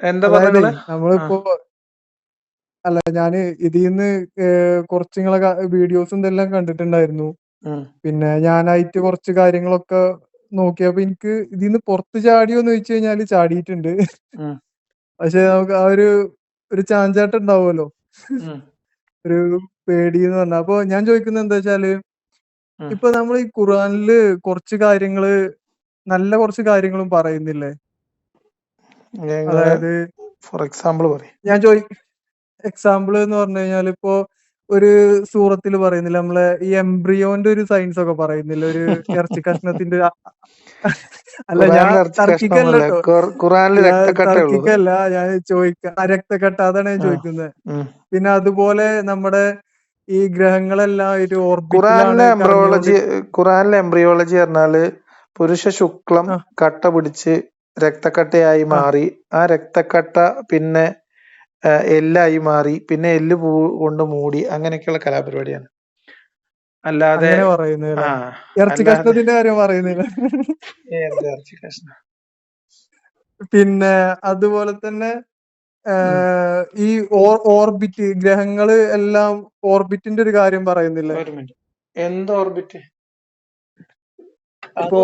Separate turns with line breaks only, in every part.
എന്താ
നമ്മളിപ്പോ അല്ല ഞാൻ ഇതിന്ന് ഏഹ് കുറച്ച് ഇങ്ങളെ ക വീഡിയോസും ഇതെല്ലാം കണ്ടിട്ടുണ്ടായിരുന്നു. പിന്നെ ഞാനായിട്ട് കുറച്ച് കാര്യങ്ങളൊക്കെ നോക്കിയപ്പോ എനിക്ക് ഇതിന്ന് പുറത്ത് ചാടിയോന്ന് ചോദിച്ചു കഴിഞ്ഞാൽ ചാടിയിട്ടുണ്ട്. പക്ഷെ നമുക്ക് ആ ഒരു ഒരു ചാഞ്ചാട്ടം ഉണ്ടാവുമല്ലോ. ഒരു പേടി എന്ന് പറഞ്ഞ അപ്പൊ ഞാൻ ചോദിക്കുന്നത് എന്താ
വെച്ചാൽ
ഇപ്പൊ നമ്മൾ ഈ ഖുർആനിൽ കുറച്ച് കാര്യങ്ങൾ നല്ല കുറച്ച് കാര്യങ്ങളും പറയുന്നില്ലേ? അതായത്
ഫോർ എക്സാമ്പിൾ പറയും.
ഞാൻ ചോദി എക്സാമ്പിൾ എന്ന് പറഞ്ഞു കഴിഞ്ഞാൽ ഇപ്പോ ഒരു സൂറത്തിൽ പറയുന്നില്ല നമ്മളെ ഈ എംബ്രിയോന്റെ ഒരു സയൻസ് ഒക്കെ പറയുന്നില്ല ഒരു ഇറച്ചി കഷ്ണത്തിന്റെ അല്ല ഞാൻ തർക്കിക്കല്ല ഞാൻ ചോദിക്ക രക്തക്കെട്ട അതാണ് ഞാൻ ചോദിക്കുന്നത്. പിന്നെ അതുപോലെ നമ്മുടെ ഈ ഗ്രഹങ്ങളെല്ലാം ഒരു
ഖുറാനിലെ എംബ്രിയോളജി ഖുറാനിലെ എംബ്രിയോളജി പറഞ്ഞാൽ പുരുഷ ശുക്ലം കട്ട പിടിച്ച് രക്തക്കട്ടയായി മാറി. ആ രക്തക്കട്ട പിന്നെ എല്ലായി മാറി. പിന്നെ എല്ല് പൂ കൊണ്ട് മൂടി. അങ്ങനെയൊക്കെയുള്ള കലാപരിപാടിയാണ്. അല്ലാതെ
ഇറച്ചി കഷ്ണത്തിന്റെ കാര്യം പറയുന്നില്ല.
എന്ത് ഇറച്ചി കഷ്ണം?
പിന്നെ അതുപോലെ തന്നെ ഈ ഓർബിറ്റ് ഗ്രഹങ്ങൾ എല്ലാം ഓർബിറ്റിന്റെ ഒരു കാര്യം പറയുന്നില്ലേ?
എന്ത് ഓർബിറ്റ്?
ഇപ്പൊ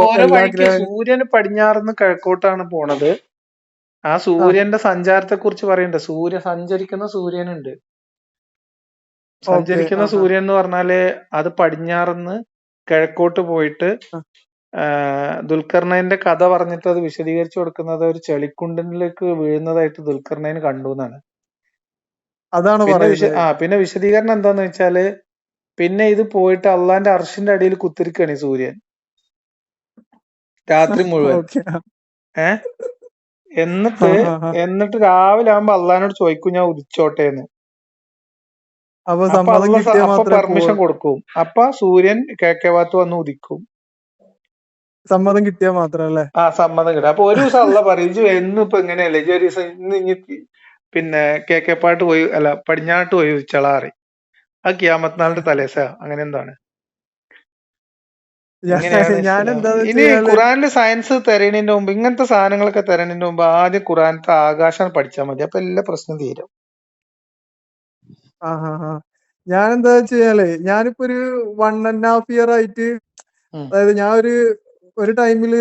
സൂര്യന് പടിഞ്ഞാറുനിന്ന് കിഴക്കോട്ടാണ് പോണത്. ആ സൂര്യന്റെ സഞ്ചാരത്തെ കുറിച്ച് പറയണ്ട. സൂര്യ സഞ്ചരിക്കുന്ന സൂര്യനുണ്ട്. സഞ്ചരിക്കുന്ന. സൂര്യൻ എന്ന് പറഞ്ഞാൽ അത് പടിഞ്ഞാറുന്ന് കിഴക്കോട്ട് പോയിട്ട് ദുൽഖർണയന്റെ കഥ പറഞ്ഞിട്ട് അത് വിശദീകരിച്ചു കൊടുക്കുന്നത് ഒരു ചെളിക്കുണ്ടിലേക്ക് വീഴുന്നതായിട്ട് ദുൽഖർണയൻ കണ്ടു എന്നാണ്
അതാണ്.
ആ പിന്നെ വിശദീകരണം എന്താന്ന് വെച്ചാൽ പിന്നെ ഇത് പോയിട്ട് അള്ളാന്റെ അർഷിന്റെ അടിയിൽ കുത്തിരിക്കാണ് ഈ സൂര്യൻ. രാത്രി മുഴുവൻ. ഏ? എന്നിട്ട്. എന്നിട്ട് രാവിലെ ആകുമ്പോ അള്ളഹാനോട് ചോദിക്കും ഞാൻ ഉദിച്ചോട്ടെ എന്ന്
അപ്പൊ
പെർമിഷൻ. കൊടുക്കും. അപ്പൊ സൂര്യൻ കിഴക്കേ ഭാഗത്ത് വന്ന് ഉദിക്കും.
സമ്മതം കിട്ടിയാ മാത്രല്ലേ?
ആ സമ്മതം കിട്ടും. അപ്പൊ ഒരു ദിവസം അള്ള പറയും ഇപ്പൊ എങ്ങനെയല്ലേ ഒരു ദിവസം ഇന്ന് ഇനി പിന്നെ കേക്കേപ്പാട്ട് പോയി അല്ല പടിഞ്ഞാട്ട് പോയി ചളാറി ആ കിയാമത്ത് തലേസ. അങ്ങനെ എന്താണ്
ഞാൻ
ഇങ്ങനെയാണ്
ഞാൻ
ഇസ്ലാം
എന്താന്ന് വെച്ച്
ഇനി ഖുറാന്റെ സയൻസ് തരണേന്റെ മുമ്പ് ഇങ്ങനത്തെ സാധനങ്ങളൊക്കെ തരണേന്റെ മുമ്പ് ആദ്യം ഖുറാനത്തെ ആകാശം പഠിച്ചാൽ മതി അപ്പൊ എല്ലാ പ്രശ്നം തീരും.
ഞാൻ എന്താ വെച്ച് കഴിഞ്ഞാലേ ഞാനിപ്പോ ഒരു വൺ ആൻഡ് ഹാഫ് ഇയർ ആയിട്ട് അതായത് ഞാൻ ഒരു ഒരു ടൈമിൽ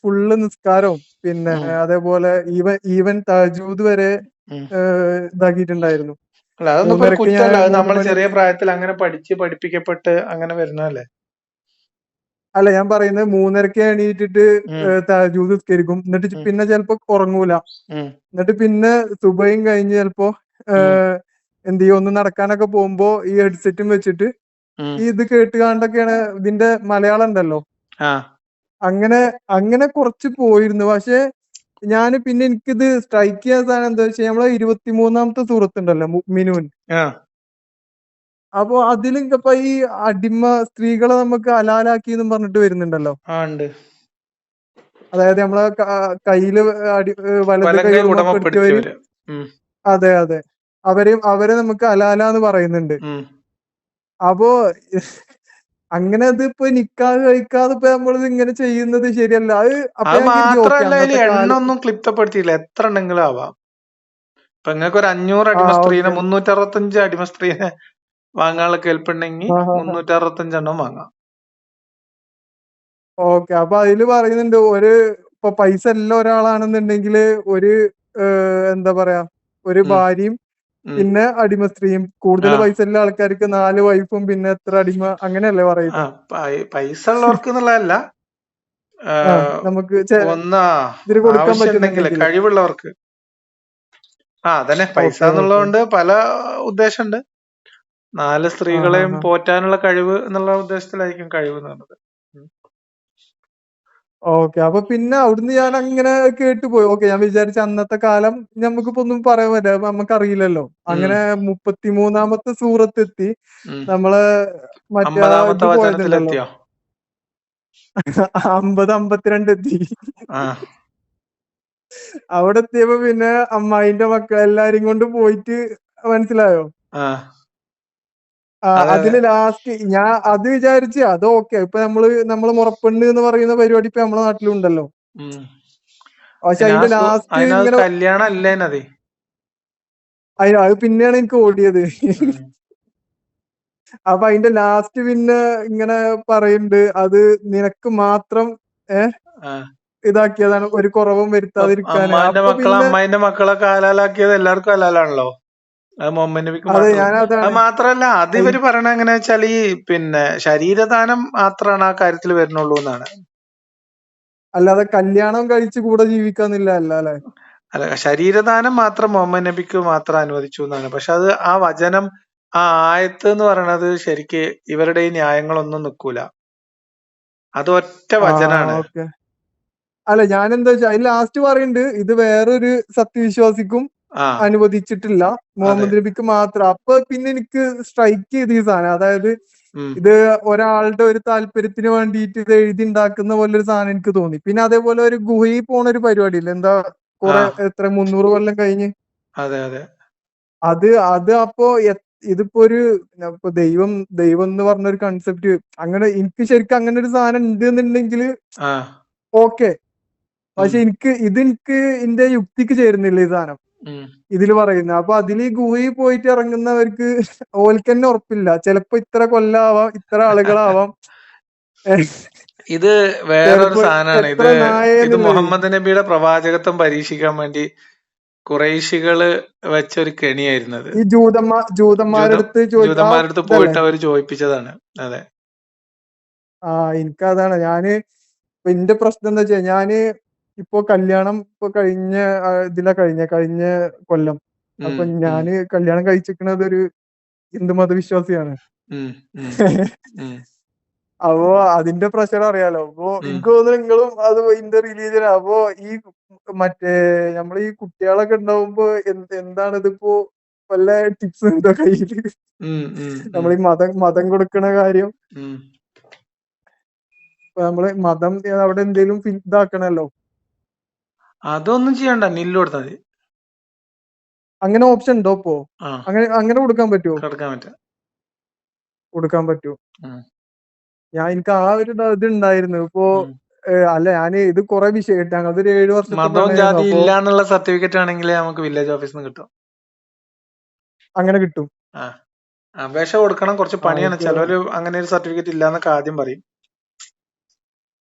ഫുള്ള് നിസ്കാരവും പിന്നെ അതേപോലെ ഈവൻ ഈവൻ തഹജൂദ് വരെ. ഇതാക്കിയിട്ടുണ്ടായിരുന്നു.
നമ്മൾ ചെറിയ പ്രായത്തിൽ അങ്ങനെ പഠിച്ച് പഠിപ്പിക്കപ്പെട്ട് അങ്ങനെ വരുന്നതല്ലേ
അല്ല ഞാൻ പറയുന്നത് മൂന്നരക്ക് എണീറ്റിട്ട്
ഉം,
ഉസ്കരിക്കും തഹജൂദ് നിസ്കരിക്കും. എന്നിട്ട് പിന്നെ ചിലപ്പോ ഉറങ്ങൂല. എന്നിട്ട് പിന്നെ സുബയും കഴിഞ്ഞ് ചിലപ്പോ എന്ത് ചെയ്യും? ഒന്ന് നടക്കാനൊക്കെ പോകുമ്പോ ഈ ഹെഡ്സെറ്റും വെച്ചിട്ട് ഈ ഇത് കേട്ടുകാണ്ടൊക്കെയാണ് ഇതിന്റെ മലയാളം ഉണ്ടല്ലോ? അങ്ങനെ അങ്ങനെ കുറച്ച് പോയിരുന്നു. പക്ഷെ ഞാൻ പിന്നെ എനിക്കിത് സ്ട്രൈക്ക് ചെയ്യാൻ സാധനം എന്താ വെച്ചാൽ നമ്മളെ ഇരുപത്തിമൂന്നാമത്തെ സുഹൃത്തുണ്ടല്ലോ
ആ.
അപ്പൊ അതിലും ഇപ്പൊ ഈ അടിമ സ്ത്രീകളെ നമുക്ക് അലാലാക്കി എന്നും പറഞ്ഞിട്ട് വരുന്നുണ്ടല്ലോ. അതായത് നമ്മളെ കയ്യിൽ അടി വലത് കൈ അതെ അതെ. അവരെയും അവരെ നമുക്ക് അലാല ഹലാലാന്ന് പറയുന്നുണ്ട്. അപ്പോ അങ്ങനെ അത് ഇപ്പൊ നിക്കാതെ കഴിക്കാതെ ഇപ്പൊ നമ്മളിത് ഇങ്ങനെ ചെയ്യുന്നത് ശരിയല്ല. അത്
മാത്രല്ല ഒന്നും ക്ലിപ്തപ്പെടുത്തിയില്ല. എത്ര ഉണ്ടെങ്കിലും ആവാം. ഇപ്പൊ നിങ്ങൾക്ക് ഒരു അഞ്ഞൂറ് അടിമ സ്ത്രീനെ മുന്നൂറ്റി അറുപത്തഞ്ച് അടിമ സ്ത്രീനെ വാങ്ങാനുള്ള കേൾപ്പുണ്ടെങ്കിൽ. മുന്നൂറ്റി അറുപത്തഞ്ചെണ്ണം വാങ്ങാം.
ഓക്കെ അപ്പൊ അതിൽ പറയുന്നുണ്ട് ഒരു ഇപ്പൊ പൈസ ഇല്ല ഒരാളാണെന്നുണ്ടെങ്കിൽ ഒരു എന്താ പറയാ ഒരു ഭാര്യയും പിന്നെ അടിമ സ്ത്രീയും. കൂടുതൽ പൈസ ഉള്ള ആൾക്കാർക്ക് നാല് വൈഫും പിന്നെ എത്ര അടിമ അങ്ങനെയല്ലേ പറയുന്നത്?
പൈസ ഉള്ളവർക്ക് എന്നുള്ളതല്ല.
നമുക്ക്
ഒന്നാ
ഇതിന് കൊടുക്കാൻ പറ്റുന്നെങ്കിൽ
കഴിവുള്ളവർക്ക്. ആ അതന്നെ പൈസ എന്നുള്ളതുകൊണ്ട് പല ഉദ്ദേശമുണ്ട്. നാല് സ്ത്രീകളെയും പോറ്റാനുള്ള കഴിവ് എന്നുള്ള ഉദ്ദേശത്തിലായിരിക്കും കഴിവ് എന്ന് പറഞ്ഞത്.
ഓക്കെ. അപ്പൊ പിന്നെ അവിടുന്ന് ഞാൻ അങ്ങനെ കേട്ടുപോയി ഓക്കെ ഞാൻ വിചാരിച്ച അന്നത്തെ കാലം നമുക്കിപ്പോ ഒന്നും പറയാൻ പറ്റില്ല. നമുക്ക് നമുക്കറിയില്ലല്ലോ.
ഉം,
അങ്ങനെ മുപ്പത്തിമൂന്നാമത്തെ സൂറത്തെത്തി. നമ്മൾ മറ്റേ
പോയതല്ലോ
അമ്പത് അമ്പത്തിരണ്ട് എത്തി. അവിടെ എത്തിയപ്പോ പിന്നെ അമ്മായിന്റെ മക്കൾ എല്ലാരും കൊണ്ട് പോയിട്ട് മനസ്സിലായോ? അതിൽ ലാസ്റ്റ് ഞാൻ അത് വിചാരിച്ച് അത് ഓക്കെ ഇപ്പൊ നമ്മൾ നമ്മൾ മുറപ്പെണ്ണ് എന്ന് പറയുന്ന പരിപാടി ഇപ്പൊ നമ്മളെ നാട്ടിലുണ്ടല്ലോ. പക്ഷെ അതിന്റെ ലാസ്റ്റ് ഇങ്ങനെ
കല്യാണം അല്ലേനത്
അതിന് അത് പിന്നെയാണ് എനിക്ക് ഓടിയത്. അപ്പൊ അതിന്റെ ലാസ്റ്റ് പിന്നെ ഇങ്ങനെ പറയുന്നുണ്ട് അത് നിനക്ക് മാത്രം ഏഹ് ഇതാക്കിയതാണ് ഒരു കുറവും വരുത്താതിരിക്കാൻ
അമ്മായിന്റെ മക്കളൊക്കെ ഹലാലാക്കിയത് എല്ലാവർക്കും ഹലാലാണല്ലോ അത് മുഹമ്മദ് നബിക്ക്
അതെ
മാത്രല്ല അത് ഇവർ പറയണ എങ്ങനെ വെച്ചാൽ ഈ പിന്നെ ശരീരദാനം മാത്രമാണ് ആ കാര്യത്തിൽ വരുന്നുള്ളൂ എന്നാണ്.
അല്ലാതെ കല്യാണം കഴിച്ച് കൂടെ ജീവിക്കാന്നില്ല അല്ല അല്ലെ?
അല്ല ശരീരദാനം മാത്രം മുഹമ്മദ് നബിക്ക് മാത്രം അനുവദിച്ചു എന്നാണ്. പക്ഷെ അത് ആ വചനം ആ ആയത്ത് എന്ന് പറയണത് ശരിക്ക് ഇവരുടെ ഈ ന്യായങ്ങളൊന്നും നിക്കൂല അത് ഒറ്റ വചനാണ്.
അല്ല ഞാൻ എന്താ വെച്ചാ അതിൽ ലാസ്റ്റ് പറയുന്നുണ്ട് ഇത് വേറൊരു സത്യവിശ്വാസിക്കും അനുവദിച്ചിട്ടില്ല. മുഹമ്മദ് നബിക്ക് മാത്രം. അപ്പൊ പിന്നെ എനിക്ക് സ്ട്രൈക്ക് ചെയ്ത ഈ സാധനം. അതായത് ഇത് ഒരാളുടെ ഒരു താല്പര്യത്തിന് വേണ്ടിയിട്ട് ഇത് എഴുതി ഉണ്ടാക്കുന്ന പോലെ ഒരു സാധനം എനിക്ക് തോന്നി. പിന്നെ അതേപോലെ ഒരു ഗുഹയിൽ പോണ ഒരു പരിപാടി ഇല്ല എന്താ കുറെ എത്ര മുന്നൂറ് കൊല്ലം കഴിഞ്ഞ്?
അതെ അതെ.
അത് അത് അപ്പോ ഇതിപ്പോ ഒരു ഇപ്പൊ ദൈവം ദൈവം എന്ന് പറഞ്ഞ ഒരു കൺസെപ്റ്റ് അങ്ങനെ എനിക്ക് ശരിക്കും അങ്ങനെ ഒരു സാധനം ഉണ്ട് എന്നുണ്ടെങ്കിൽ ഓക്കെ. പക്ഷെ എനിക്ക് ഇത് എനിക്ക് എന്റെ യുക്തിക്ക് ചേരുന്നില്ല ഈ സാധനം. ഇതിൽ പറയുന്നത്. അപ്പൊ അതിൽ ഈ ഗുഹയിൽ പോയിട്ട് ഇറങ്ങുന്നവർക്ക് ഓൽക്ക് തന്നെ ഉറപ്പില്ല. ചിലപ്പോ ഇത്ര കൊല്ലാവാം ഇത്ര ആളുകളാവാം.
ഇത് വേറൊരു സാധനമാണ്. ഇത് ഇത് മുഹമ്മദ് നബിയുടെ പ്രവാചകത്വം പരീക്ഷിക്കാൻ വേണ്ടി കുറേശികൾ വെച്ചൊരു കെണിയായിരുന്നത്.
ഈ ജൂതന്മാർ ജൂതന്മാരടുത്ത് ജൂതന്മാരടുത്ത്
പോയിട്ട് അവർ ചോദിപ്പിച്ചതാണ്. അതെ.
ആ എനിക്കതാണ്. ഞാൻ ഇപ്പൊ എന്റെ പ്രശ്നം എന്താ വെച്ചാ ഞാൻ ഇപ്പൊ കല്യാണം ഇപ്പൊ കഴിഞ്ഞ ആ, ഇതിലാ കഴിഞ്ഞ കഴിഞ്ഞ കൊല്ലം. അപ്പൊ
ഉം
ഞാൻ കല്യാണം കഴിച്ചിരിക്കുന്നത് ഒരു ഹിന്ദു മതവിശ്വാസിയാണ്.
ഉം ഉം ഉം.
അപ്പോ അതിന്റെ പ്രഷർ അറിയാലോ. അപ്പൊ
ഉം.
എനിക്ക് തോന്നുന്നു നിങ്ങളും അത് ഇന്റെ റിലീജിയൻ അപ്പോ ഈ മറ്റേ നമ്മൾ ഈ കുട്ടികളൊക്കെ ഉണ്ടാവുമ്പോ എന്ത് എന്താണ് ഇതിപ്പോ വല്ല ടിപ്സ് ഉണ്ടോ കയ്യിൽ?
ഉം ഉം ഉം.
നമ്മൾ ഈ മതം മതം കൊടുക്കണ കാര്യം.
ഉം.
ഇപ്പൊ നമ്മൾ മതം അവിടെ എന്തെങ്കിലും ഇതാക്കണല്ലോ.
അതൊന്നും ചെയ്യണ്ട നില്ല് കൊടുത്താൽ മതി.
അങ്ങനെ ഓപ്ഷൻ ഉണ്ടോ ഇപ്പോ?
ആ.
അങ്ങനെ അങ്ങനെ കൊടുക്കാൻ പറ്റുമോ
കൊടുക്കാൻ പറ്റും.
കൊടുക്കാൻ പറ്റുമോ
ഉം.
ഞാൻ എനിക്ക് ആ ഒരു ഇത് ഇത് ഉണ്ടായിരുന്നു ഇപ്പോ
ഉം.
ഏഹ് അല്ല ഞാൻ ഇത് കുറെ വിഷയം ഞങ്ങളത് ഒരു ഏഴു വർഷത്തെ
മതവും
പ്രണയമായിരുന്നു അപ്പോ
സർട്ടിഫിക്കറ്റ് ആണെങ്കിൽ നമുക്ക് വില്ലേജ് ഓഫീസിൽ നിന്ന് കിട്ടും.
അങ്ങനെ കിട്ടും.
ആ. അപേക്ഷ കൊടുക്കണം കുറച്ച്
ആ
പണിയാണ് ചിലവര് അങ്ങനെ ഒരു സർട്ടിഫിക്കറ്റ് ഇല്ലാന്നൊക്കെ ആദ്യം പറയും.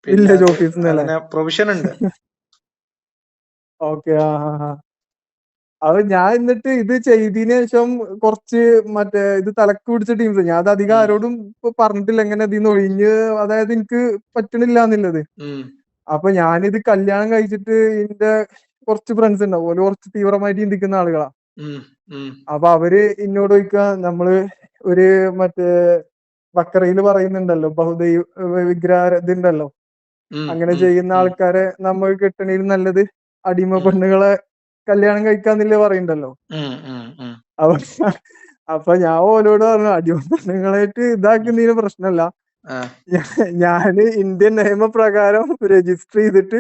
പിന്നെ
വില്ലേജ്
അത്
ഓഫീസിൽ
അതിന് പ്രൊവിഷൻ ഉണ്ട്.
ഓക്കെ ആ ആ അത് ഞാൻ എന്നിട്ട് ഇത് ചെയ്തതിന് ശേഷം കുറച്ച് മറ്റേ ഇത് തലക്ക് പിടിച്ച ടീംസ്. ഞാൻ അത് അധികം ആരോടും ഇപ്പൊ പറഞ്ഞിട്ടില്ല. എങ്ങനെ ഇതിന്ന് ഒഴിഞ്ഞ് അതായത് എനിക്ക് പറ്റണില്ല എന്നുള്ളത്. അപ്പൊ ഞാനിത് കല്യാണം കഴിച്ചിട്ട് എന്റെ കുറച്ച് ഫ്രണ്ട്സ് ഉണ്ടാവും ഓൽ കുറച്ച് തീവ്രമായിട്ട് ചിന്തിക്കുന്ന ആളുകളാ. അപ്പൊ അവർ എന്നോട് ചോദിക്കുക നമ്മൾ ഒരു മറ്റേ ബക്കറയിൽ പറയുന്നുണ്ടല്ലോ ബഹുദൈവ വിഗ്രഹ ഇതുണ്ടല്ലോ അങ്ങനെ ചെയ്യുന്ന ആൾക്കാരെ നമ്മൾ കിട്ടണേൽ നല്ലത്. അടിമ പെണ്ണുകളെ കല്യാണം കഴിക്കാന്നില്ലേ
പറയണ്ടല്ലോ?
അപ്പൊ അപ്പൊ ഞാൻ ഓലോട് പറഞ്ഞു അടിമ പെണ്ണുങ്ങളായിട്ട് ഇതാക്കുന്നതിന് പ്രശ്നമല്ല ഞാൻ ഇന്ത്യൻ നിയമപ്രകാരം രജിസ്റ്റർ ചെയ്തിട്ട്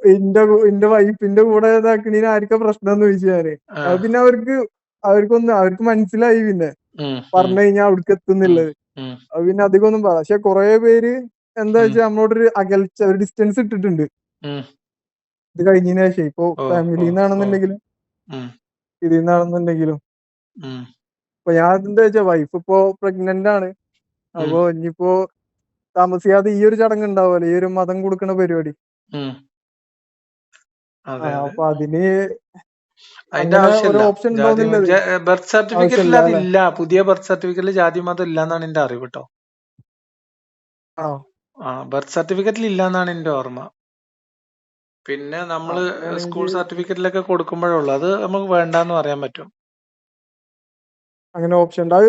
ഇന്റെ
എന്റെ എന്റെ വൈഫിന്റെ കൂടെ ഇതാക്കണീന് ആർക്കാ പ്രശ്നം എന്ന് ചോദിച്ചു
ഞാൻ.
അത് പിന്നെ അവർക്ക് അവർക്കൊന്ന് അവർക്ക് മനസ്സിലായി പിന്നെ. പറഞ്ഞു കഴിഞ്ഞാൽ അവിടേക്ക് എത്തുന്നുള്ളത്. പിന്നെ അധികം ഒന്നും പറ. പക്ഷെ കുറെ പേര് എന്താ വെച്ചാൽ നമ്മളോടൊരു അകൽച്ച ഒരു ഡിസ്റ്റൻസ് ഇട്ടിട്ടുണ്ട്. ഇത് കഴിഞ്ഞതിന് ശേഷം ഇപ്പോ ഫാമിലിയിൽ നിന്നാണെന്നുണ്ടെങ്കിലും ഇതിൽ നിന്നാണെന്നുണ്ടെങ്കിലും അപ്പൊ ഞാൻ എന്താ വെച്ചാ വൈഫ് ഇപ്പോ പ്രഗ്നന്റ് ആണ്. അപ്പൊ ഇനിയിപ്പോ താമസിയാതെ ഈ ഒരു ചടങ്ങ് ഉണ്ടാവുമല്ലോ ഈ ഒരു മതം കൊടുക്കണ പരിപാടി അപ്പൊ അതിന്
അതിന്റെ ആവശ്യമില്ല. ബർത്ത് സർട്ടിഫിക്കറ്റിൽ
ഇല്ല
അതില്ല. പുതിയ ബർത്ത് സർട്ടിഫിക്കറ്റിൽ ജാതി മതം ഇല്ല എന്നാണ് എന്റെ അറിവ് കേട്ടോ. ആ. ബർത്ത് സർട്ടിഫിക്കറ്റിൽ ഇല്ല എന്നാണ് എന്റെ ഓർമ്മ. പിന്നെ
നമ്മൾ
നമ്മൾ സ്കൂൾ സർട്ടിഫിക്കറ്റിലൊക്കെ കൊടുക്കുമ്പോഴേ ഉള്ളൂ. അത് നമുക്ക് വേണ്ടാന്ന് പറയാൻ പറ്റും.
അങ്ങനെ ഓപ്ഷൻ ഉണ്ട്. അത്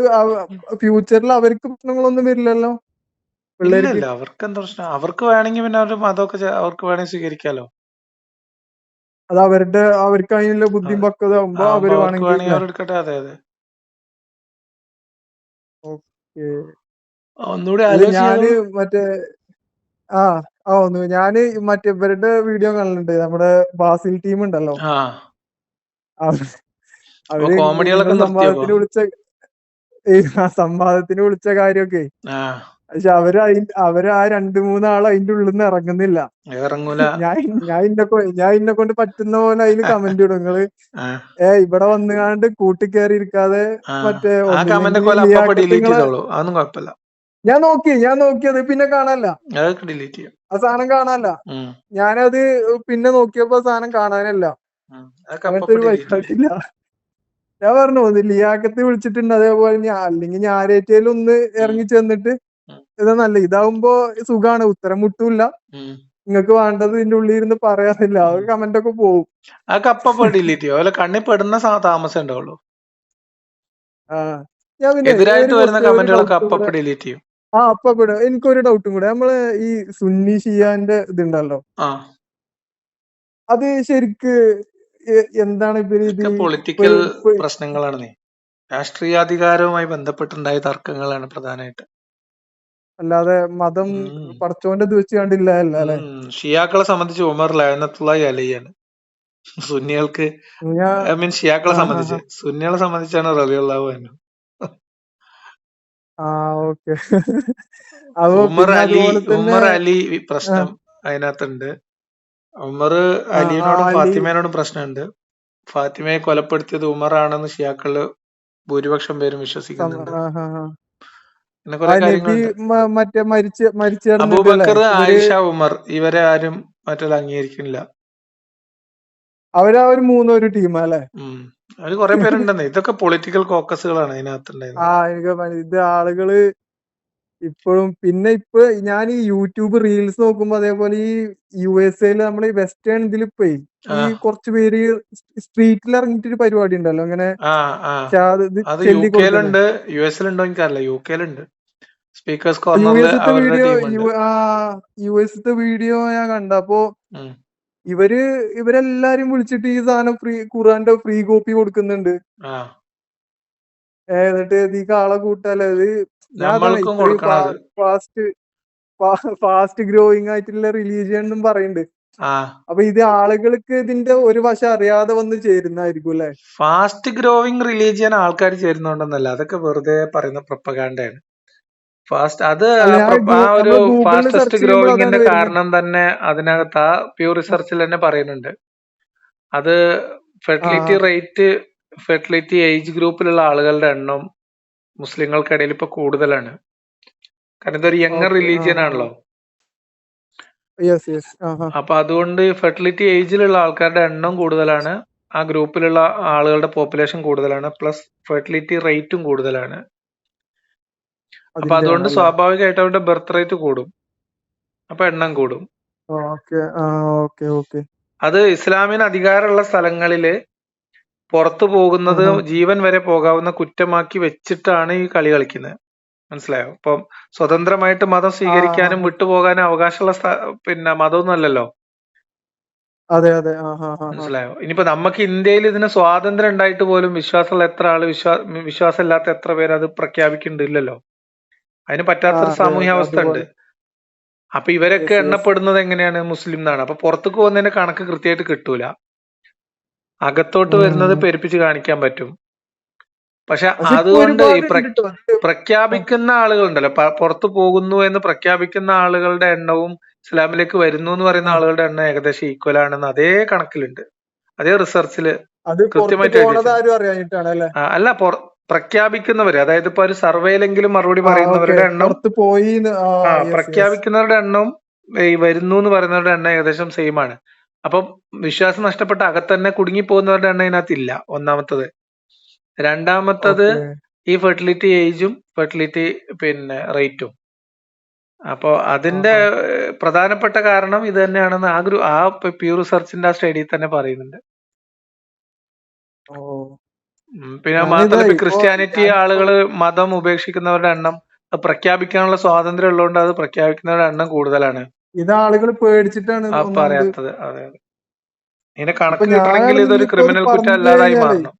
ഫ്യൂച്ചറിൽ അവർക്ക് പ്രശ്നങ്ങളൊന്നും വരില്ലല്ലോ?
ഇല്ല അവർക്ക് എന്താ പ്രശ്നം? അവർക്ക് വേണമെങ്കിൽ പിന്നെ അവരുടെ മതമൊക്കെ അവർക്ക് വേണമെങ്കിൽ സ്വീകരിക്കാലോ?
അത് അവരുടെ അവർക്ക് അതിനുള്ള ബുദ്ധിയും
അതെ.
പക്വത ആവുമ്പോ
അവർ
വേണമെങ്കിൽ
എടുക്കട്ടെ? അതെ അതെ.
ഓക്കെ.
ഒന്നുകൂടി ഞാൻ
മറ്റേ ആ ആ ഒന്ന് ഞാൻ മറ്റേ ഇവരുടെ വീഡിയോ കാണലുണ്ട്. നമ്മുടെ ബാസിൽ ടീം ഉണ്ടല്ലോ
അവർ
സംവാദത്തിന് വിളിച്ച സംവാദത്തിന് വിളിച്ച കാര്യമൊക്കെ. പക്ഷെ അവർ അവർ ആ രണ്ട് മൂന്നാൾ ഉള്ളിൽ നിന്ന് ഇറങ്ങുന്നില്ല. ഞാൻ ഞാൻ ഇന്നെ ഞാൻ ഇന്നെ കൊണ്ട് പറ്റുന്ന പോലെ അതിന് കമന്റ് ഇടും.
നിങ്ങൾ
ഏ ഇവിടെ വന്നുകാണ്ട് കൂട്ടിക്കേറി ഇരിക്കാതെ മറ്റേ ഞാൻ നോക്കി ഞാൻ നോക്കിയത് പിന്നെ കാണാനല്ല. ആ സാധനം കാണാനല്ല. ഞാനത് പിന്നെ നോക്കിയപ്പോ സാധനം കാണാനല്ല. അങ്ങനത്തെ ഒരു. ഞാൻ പറഞ്ഞു ലിയാക്കത്ത് വിളിച്ചിട്ടുണ്ട്. അതേപോലെ ഞാൻ അല്ലെങ്കിൽ ആരേറ്റേലും ഒന്ന് ഇറങ്ങി ചെന്നിട്ട്. ഇതാ നല്ല ഇതാവുമ്പോ സുഖാണ്. ഉത്തരം മുട്ടൂല്ല. നിങ്ങക്ക് വേണ്ടത് ഇതിന്റെ ഉള്ളിൽ ഇരുന്ന് പറയാറില്ല
ഉം.
കമന്റ് ഒക്കെ പോവും.
ആ കപ്പ ഡിലീറ്റ് ചെയ്യും. കണ്ണിൽ പെടുന്ന താമസം ഉണ്ടാവുള്ളൂ.
ആ. ഞാൻ പിന്നെ
എതിരായിട്ട് വരുന്ന കമന്റുകളൊക്കെ അപ്പപ്പ ഡിലീറ്റ് ചെയ്യും.
ആ അപ്പൊ കൂടെ എനിക്കൊരു ഡൗട്ടും കൂടെ. നമ്മൾ ഈ സുന്നി ഷിയാന്റെ ഇതുണ്ടല്ലോ. അത് ശരിക്ക് എന്താണ്
പൊളിറ്റിക്കൽ പ്രശ്നങ്ങളാണ് രാഷ്ട്രീയാധികാരവുമായി ബന്ധപ്പെട്ടുണ്ടായ തർക്കങ്ങളാണ് പ്രധാനമായിട്ട്.
അല്ലാതെ മതം. പടച്ചോന്റെ ഇത് വെച്ച് കണ്ടില്ല അല്ലേ?
ഷിയാക്കളെ സംബന്ധിച്ച് ഉമർ ലയനത്തുള്ള അലിയാണ്. സുന്നികൾക്ക് ഐ മീൻ ഷിയാക്കളെ സംബന്ധിച്ച്. സുന്നികളെ സംബന്ധിച്ചാണ് റബിയുള്ളാഹു അൻഹു.
ആ okay.
Umar Ali Umar Ali പ്രശ്നം അതിനകത്തുണ്ട്. ഉമർ അലിയോടും
അലി.
ഫാത്തിമേനോടും പ്രശ്നമുണ്ട്. ഫാത്തിമയെ കൊലപ്പെടുത്തിയത് ഉമറാണെന്ന് ഷിയാക്കൾ ഭൂരിപക്ഷം പേരും വിശ്വസിക്കുന്നുണ്ട്. അബൂബക്കർ ആയിഷ ഉമർ ഇവരെ ആരും മറ്റൊരു അംഗീകരിക്കുന്നില്ല.
അവരാ ഒരു മൂന്നോ ഒരു ടീമാ അല്ലെ
അവർ കുറെ പേരുണ്ടെന്ന്. ഇതൊക്കെ പൊളിറ്റിക്കൽ കോക്കസുകളാണ് ഇതിനകത്തുണ്ടായിരുന്നത്
ആ എനിക്ക് ഇത് ആളുകൾ ഇപ്പോഴും പിന്നെ ഇപ്പൊ ഞാൻ ഈ യൂട്യൂബ് റീൽസ് നോക്കുമ്പോ അതേപോലെ ഈ യു എസ് എയിൽ നമ്മൾ ഈ വെസ്റ്റേൺ ഇതിൽ
പോയി
ഈ കുറച്ച് പേര് സ്ട്രീറ്റിൽ ഇറങ്ങിട്ടൊരു പരിപാടി ഉണ്ടല്ലോ. അങ്ങനെ
യു കെയിലുണ്ട് യു എനിക്കറിയില്ല. യു കെയിലുണ്ട് സ്പീക്കേഴ്സ്
യു എസ് വീഡിയോ ഞാൻ കണ്ട. അപ്പോ. ഇവർ ഇവരെല്ലാരും വിളിച്ചിട്ട് ഈ സാധനം ഫ്രീ ഖുറാന്റെ ഫ്രീ കോപ്പി കൊടുക്കുന്നുണ്ട്. എന്നിട്ട് നീ കാള കൂട്ടാലോ ഇത് ഫാസ്റ്റ് ഫാസ്റ്റ് ഗ്രോയിങ് ആയിട്ടുള്ള റിലീജിയൻ എന്നും പറയുന്നുണ്ട്. അപ്പൊ ഇത് ആളുകൾക്ക് ഇതിന്റെ ഒരു വശം അറിയാതെ വന്ന് ചേരുന്നായിരിക്കും അല്ലെ?
ഫാസ്റ്റ് ഗ്രോയിങ് റിലീജിയൻ ആൾക്കാർ ചേരുന്നുണ്ടെന്നല്ല അതൊക്കെ വെറുതെ പറയുന്ന പ്രൊപ്പഗാൻഡയാണ് ഫാസ്റ്റ് അത് ആ ഒരു ഫാസ്റ്റസ്റ്റ്
ഗ്രോയിങ്ങിന്റെ
കാരണം തന്നെ അതിനകത്ത് ആ പ്യൂർ റിസർച്ചിൽ തന്നെ പറയുന്നുണ്ട്. അത് ഫെർട്ടിലിറ്റി റേറ്റ് ഫെർട്ടിലിറ്റി ഏജ് ഗ്രൂപ്പിലുള്ള ആളുകളുടെ എണ്ണം മുസ്ലിങ്ങൾക്കിടയിൽ ഇപ്പൊ കൂടുതലാണ്. കാരണം ഇതൊരു യങ്ങർ റിലീജിയൻ ആണല്ലോ. അപ്പൊ അതുകൊണ്ട് ഫെർട്ടിലിറ്റി ഏജിലുള്ള ആൾക്കാരുടെ എണ്ണം കൂടുതലാണ്. ആ ഗ്രൂപ്പിലുള്ള ആളുകളുടെ പോപ്പുലേഷൻ കൂടുതലാണ്. പ്ലസ് ഫെർട്ടിലിറ്റി റേറ്റും കൂടുതലാണ്. അപ്പൊ അതുകൊണ്ട് സ്വാഭാവികമായിട്ട് അവരുടെ ബർത്ത് റേറ്റ് കൂടും. അപ്പൊ എണ്ണം കൂടും. അത് ഇസ്ലാമിന് അധികാരമുള്ള സ്ഥലങ്ങളിൽ പുറത്തു പോകുന്നത് ജീവൻ വരെ പോകാവുന്ന കുറ്റമാക്കി വെച്ചിട്ടാണ് ഈ കളി കളിക്കുന്നത്. മനസ്സിലായോ? ഇപ്പം സ്വതന്ത്രമായിട്ട് മതം സ്വീകരിക്കാനും. വിട്ടുപോകാനും അവകാശമുള്ള പിന്നെ മതമൊന്നും അല്ലല്ലോ?
അതെ അതെ.
മനസ്സിലായോ? ഇനിയിപ്പോ നമുക്ക് ഇന്ത്യയിൽ ഇതിന് സ്വാതന്ത്ര്യം ഉണ്ടായിട്ട് പോലും വിശ്വാസമുള്ള എത്ര ആൾ വിശ്വാ വിശ്വാസമില്ലാത്ത എത്ര പേര് അത് പ്രഖ്യാപിക്കുന്നുണ്ടില്ലല്ലോ അതിന് പറ്റാത്തൊരു
ആ,
സാമൂഹ്യ അവസ്ഥ ഉണ്ട്. അപ്പൊ ഇവരൊക്കെ. എണ്ണപ്പെടുന്നത് എങ്ങനെയാണ് മുസ്ലിം എന്നാണ്. അപ്പൊ പുറത്തേക്ക് പോകുന്നതിന്റെ കണക്ക് കൃത്യമായിട്ട് കിട്ടൂല. അകത്തോട്ട് വരുന്നത്. പെരുപ്പിച്ച് കാണിക്കാൻ പറ്റും. പക്ഷെ അതുകൊണ്ട് ഈ പ്രഖ്യാപിക്കുന്ന ആളുകളുണ്ടല്ലോ. പുറത്തു പോകുന്നു എന്ന് പ്രഖ്യാപിക്കുന്ന ആളുകളുടെ എണ്ണവും ഇസ്ലാമിലേക്ക് വരുന്നു എന്ന് പറയുന്ന ആളുകളുടെ എണ്ണം ഏകദേശം ഈക്വൽ ആണെന്ന് അതേ കണക്കിലുണ്ട്. അതേ
റിസർച്ചിൽ
കൃത്യമായിട്ട്
അല്ല?
പ്രഖ്യാപിക്കുന്നവര് അതായത് ഇപ്പൊ ഒരു സർവേയിലെങ്കിലും മറുപടി പറയുന്നവരുടെ എണ്ണം
പോയി.
പ്രഖ്യാപിക്കുന്നവരുടെ എണ്ണം ഈ വരുന്നു എന്ന് പറയുന്നവരുടെ എണ്ണം ഏകദേശം സെയിം ആണ്. അപ്പം വിശ്വാസം നഷ്ടപ്പെട്ട അകത്തന്നെ കുടുങ്ങി പോകുന്നവരുടെ എണ്ണം ഇതിനകത്ത് ഇല്ല ഒന്നാമത്തത്. രണ്ടാമത്തത് ഈ ഫെർട്ടിലിറ്റി ഏജും ഫെർട്ടിലിറ്റി പിന്നെ റേറ്റും അപ്പോ അതിന്റെ പ്രധാനപ്പെട്ട കാരണം ഇത് തന്നെയാണെന്ന് ആ ഗ്രൂ ആ പ്യൂർ റിസർച്ചിന്റെ ആ സ്റ്റഡിയിൽ തന്നെ പറയുന്നുണ്ട്.
ഓ.
പിന്നെ മാത്രമല്ല ക്രിസ്ത്യാനിറ്റി ആളുകൾ മതം ഉപേക്ഷിക്കുന്നവരുടെ എണ്ണം പ്രഖ്യാപിക്കാനുള്ള സ്വാതന്ത്ര്യം ഉള്ളതുകൊണ്ട് അത് പ്രഖ്യാപിക്കുന്നവരുടെ എണ്ണം കൂടുതലാണ്.
ഇത് ആളുകൾ പേടിച്ചിട്ടാണ്
പറയാത്തത്. അതെ അതെ. ഇതിന്റെ കണക്ക് കിട്ടണമെങ്കിൽ ഇതൊരു ക്രിമിനൽ കുറ്റം അല്ലാതായി മാറണം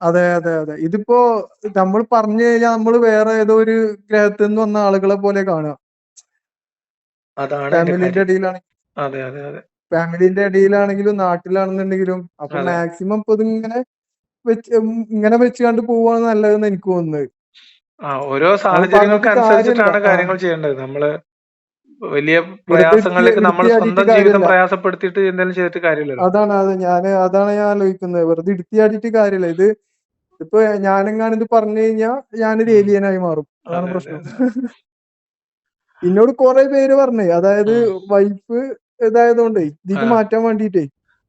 അതെ അതെ അതെ. ഇതിപ്പോ നമ്മൾ പറഞ്ഞു കഴിഞ്ഞാൽ നമ്മൾ വേറെ ഏതോ ഒരു ഗ്രഹത്തിൽ നിന്ന് വന്ന ആളുകളെ പോലെ കാണുക.
അതാണ്
ഫാമിലിന്റെ ഇടയിലാണെങ്കിൽ
അതെ അതെ അതെ.
ഫാമിലിന്റെ ഇടയിലാണെങ്കിലും നാട്ടിലാണെന്നുണ്ടെങ്കിലും അപ്പൊ മാക്സിമം ഇപ്പൊ ഇതിങ്ങനെ ഇങ്ങനെ വെച്ച് കണ്ട് പോവാണ് നല്ലതെന്ന് എനിക്ക് തോന്നുന്നത്.
ആ ഓരോ സാഹചര്യങ്ങൾക്ക് അനുസരിച്ചിട്ടാണ് കാര്യങ്ങൾ ചെയ്യേണ്ടത്. നമ്മൾ വലിയ പ്രയാസങ്ങളിലേക്ക് നമ്മൾ സ്വന്തം ജീവിതം പ്രയാസപ്പെടുത്തിയിട്ട് എന്തെങ്കിലും ചെയ്തിട്ട് കാര്യമില്ല
അതാണ് അത് ഞാൻ അതാണ് ഞാൻ ആലോചിക്കുന്നത്. വെറുതെ ഇടുത്തിയാടിയിട്ട് കാര്യമില്ല. ഇത് ഇപ്പൊ ഞാനെങ്ങാണിത് ഇത് പറഞ്ഞു കഴിഞ്ഞാൽ ഞാനൊരു. ഏലിയനായി മാറും. അതാണ്
അതെ അതെ.
പ്രശ്നം എന്നോട് കുറെ പേര് പറഞ്ഞേ. അതായത് വൈഫ് ഇതായതുകൊണ്ടേ ഇതിക്ക് മാറ്റാൻ വേണ്ടിട്ടേ.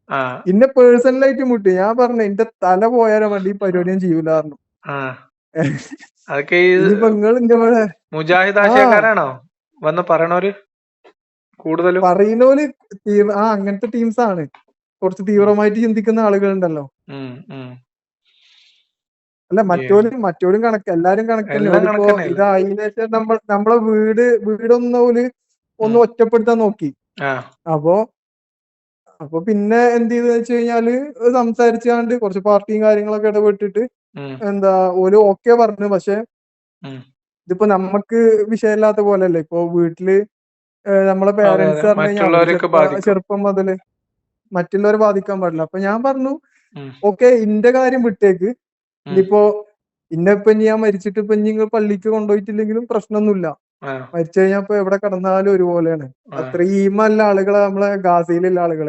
ആ.
ഇന്നെ പേഴ്സണലായിട്ട് മുട്ടി. ഞാൻ പറഞ്ഞു എന്റെ തല പോയാലോ വേണ്ടി ഈ പരിപാടി ഞാൻ ചെയ്യൂല പറഞ്ഞു.
അതൊക്കെ മുജാഹിദ് ആശയക്കാരാണോ? വന്ന് പറയണോര്? കൂടുതലും?
പറയുന്നോൽ ആ അങ്ങനത്തെ ടീംസ് ആണ്. കുറച്ച്. തീവ്രമായിട്ട് ചിന്തിക്കുന്ന ആളുകളുണ്ടല്ലോ. അല്ല മറ്റോലും മറ്റോലും കണക്ക് എല്ലാരും
കണക്കല്ലോ
ഇതായതിനു ശേഷം നമ്മൾ നമ്മളെ വീട് വീടൊന്നോൽ ഒന്ന്. ഒറ്റപ്പെടുത്താൻ നോക്കി. അപ്പോ അപ്പൊ പിന്നെ എന്ത് ചെയ്തു വെച്ച് കഴിഞ്ഞാൽ സംസാരിച്ചാണ്ട് കുറച്ച് പാർട്ടിയും കാര്യങ്ങളൊക്കെ ഇടപെട്ടിട്ട് എന്താ ഓൽ ഓക്കെ പറഞ്ഞു. പക്ഷെ. ഇതിപ്പോ നമ്മക്ക് വിഷയമില്ലാത്ത പോലെയല്ലേ? ഇപ്പൊ വീട്ടിൽ നമ്മളെ പേരൻസ് പറഞ്ഞു ചെറുപ്പ മുതൽ മറ്റുള്ളവരെ ബാധിക്കാൻ പാടില്ല. അപ്പൊ ഞാൻ പറഞ്ഞു ഓക്കെ ഇന്റെ കാര്യം വിട്ടേക്ക്. ഇനിയിപ്പോ ഇന്നെ ഇപ്പൊ ഞാൻ മരിച്ചിട്ട് ഇപ്പൊ നിങ്ങൾ പള്ളിക്ക് കൊണ്ടുപോയിട്ടില്ലെങ്കിലും പ്രശ്നമൊന്നുമില്ല മരിച്ചു കഴിഞ്ഞപ്പോ എവിടെ കടന്നാലും ഒരുപോലെയാണ്. അത്രയും നല്ല ആളുകളെ നമ്മളെ ഗാസയിലുള്ള
ആളുകൾ.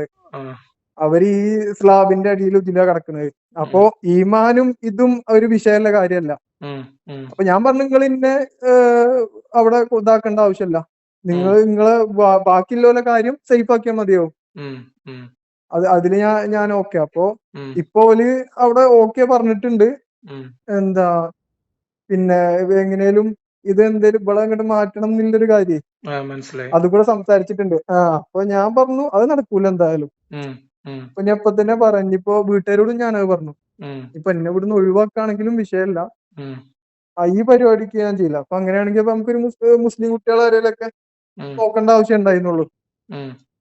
അവർ ഈ സ്ലാബിന്റെ അടിയിൽ ഇതിലാ കിടക്കുന്നത് അപ്പോ ഈമാനും ഇതും ഒരു വിഷയമുള്ള കാര്യമല്ല. അപ്പൊ ഞാൻ പറഞ്ഞു നിങ്ങൾ ഇന്നെ അവിടെ ഇതാക്കേണ്ട ആവശ്യമില്ല. നിങ്ങൾ നിങ്ങളെ ബാക്കിയുള്ള കാര്യം സേഫ് ആക്കിയാൽ മതിയോ അത് അതിൽ ഞാൻ ഞാൻ ഓക്കെ അപ്പോ ഇപ്പൊ ഓൽ അവിടെ ഓക്കെ പറഞ്ഞിട്ടുണ്ട്. എന്താ പിന്നെ എങ്ങനെയും ഇത് എന്തേലും ഇവിടെ അങ്ങോട്ട് മാറ്റണം എന്നുള്ളൊരു കാര്യം.
ആ മനസ്സിലായി.
അത് കൂടെ സംസാരിച്ചിട്ടുണ്ട്. ആ അപ്പൊ ഞാൻ പറഞ്ഞു അത് നടക്കൂല എന്തായാലും.
ഉം,
ഞാൻ ഇപ്പൊ തന്നെ പറഞ്ഞു ഇപ്പൊ വീട്ടുകാരോടും ഞാനത് പറഞ്ഞു. ഇപ്പൊ എന്നെ ഇവിടുന്ന് ഒഴിവാക്കുകയാണെങ്കിലും വിഷയമല്ല ഈ പരിപാടിക്ക് ഞാൻ ചെയ്യില്ല. അപ്പൊ അങ്ങനെയാണെങ്കിൽ ഇപ്പൊ നമുക്കൊരു മുസ്ലിം കുട്ടികളെ
ആരെയൊക്കെ
നോക്കേണ്ട ആവശ്യം ഉണ്ടായിരുന്നുള്ളൂ.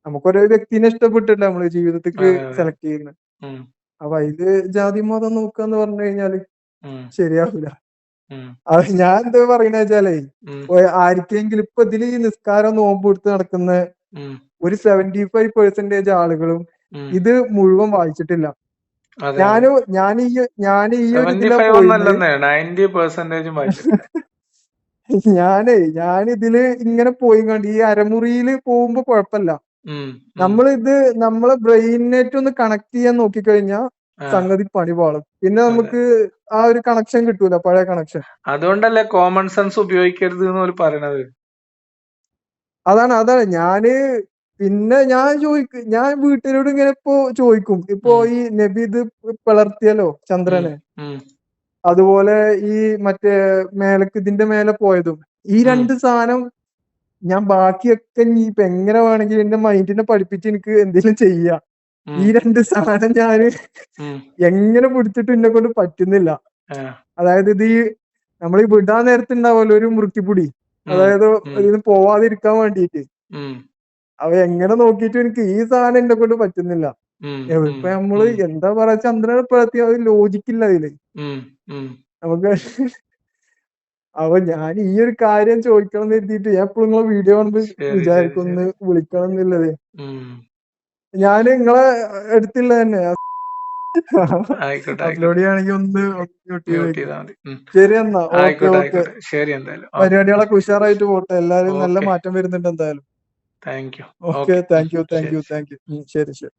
നമുക്കൊരു വ്യക്തിനെ ഇഷ്ടപ്പെട്ടില്ല നമ്മൾ
അതെ
സെലക്ട് ചെയ്യുന്നത്. അപ്പൊ അതിൽ ജാതി മതം നോക്കുക എന്ന് പറഞ്ഞു
കഴിഞ്ഞാൽ
ശരിയാവില്ല അത് ഞാൻ എന്താ പറയണെന്ന് വെച്ചാലേ ആർക്കെങ്കിലും ഇപ്പൊ ഇതിൽ ഈ നിസ്കാരം നോമ്പ് എടുത്ത് നടക്കുന്ന ഒരു സെവന്റി ഫൈവ് പെർസെന്റേജ് ആളുകളും ഇത് മുഴുവൻ വായിച്ചിട്ടില്ല. ഞാൻ ഈ ഞാൻ ഈ ഞാനേ ഞാൻ ഇതിൽ ഇങ്ങനെ പോയി കണ്ട് ഈ അരമുറിയിൽ പോകുമ്പോ കുഴപ്പമില്ല.
നമ്മളിത്.
നമ്മൾ ഇത് നമ്മളെ ബ്രെയിനായിട്ട് ഒന്ന് കണക്ട് ചെയ്യാൻ നോക്കിക്കഴിഞ്ഞാൽ സംഗതി പണി പാളും പിന്നെ നമുക്ക് ആ ഒരു കണക്ഷൻ കിട്ടൂല പഴയ കണക്ഷൻ
അതുകൊണ്ടല്ലേ കോമൺ സെൻസ് ഉപയോഗിക്കരുത് എന്ന് പറയണത്?
അതാണ് അതാണ്. ഞാൻ പിന്നെ ഞാൻ ചോദിക്കും ഞാൻ വീട്ടിലോട് ഇങ്ങനെ ഇപ്പൊ ചോദിക്കും. ഇപ്പൊ ഈ നബി ഇത് പിളർത്തിയല്ലോ ചന്ദ്രനെ? അതുപോലെ ഈ മറ്റേ മേലക്ക് ഇതിന്റെ മേലെ പോയതും. ഈ രണ്ട് സാധനം ഞാൻ ബാക്കിയൊക്കെ ഇനി ഇപ്പൊ എങ്ങനെ വേണമെങ്കിലും എന്റെ മൈൻഡിനെ പഠിപ്പിച്ച് എനിക്ക് എന്തെങ്കിലും ചെയ്യാം. ഈ രണ്ട് സാധനം
ഞാൻ
എങ്ങനെ പിടിച്ചിട്ട് എന്നെ കൊണ്ട് പറ്റുന്നില്ല. അതായത് ഇത് ഈ നമ്മൾ ഈ വിടാൻ നേരത്തെ ഉണ്ടാവുമല്ലോ ഒരു മുറുക്കിപ്പൊടി. അതായത് ഇതിന് പോവാതിരിക്കാൻ വേണ്ടിയിട്ട് അവ എങ്ങനെ നോക്കിയിട്ട് എനിക്ക് ഈ സാധനം എന്നെ കൊണ്ട് പറ്റുന്നില്ല. ഇപ്പൊ
നമ്മൾ
എന്താ പറയാ ചന്ദ്രനെ അത് ലോജിക്കില്ല
അതിൽ.
നമുക്ക് അപ്പൊ ഞാൻ ഈ ഒരു കാര്യം ചോദിക്കണം എന്ന് എഴുതിയിട്ട് ഞാൻ എപ്പോഴും നിങ്ങളെ വീഡിയോ കാണുമ്പോ
വിചാരിക്കുന്നു
വിളിക്കണം എന്നുള്ളത്. ഞാൻ നിങ്ങളെ അടുത്തുള്ള തന്നെ. അപ്ലോഡ് ചെയ്യുകയാണെങ്കിൽ ഒന്ന്. ശരി എന്നാ.
ശരി എന്തായാലും.
പരിപാടികളൊക്കെ ഉഷാറായിട്ട് പോട്ടെ. എല്ലാരും നല്ല മാറ്റം വരുന്നുണ്ട് എന്തായാലും.
Thank you.
Okay thank you thank you thank you. ശരി ശരി.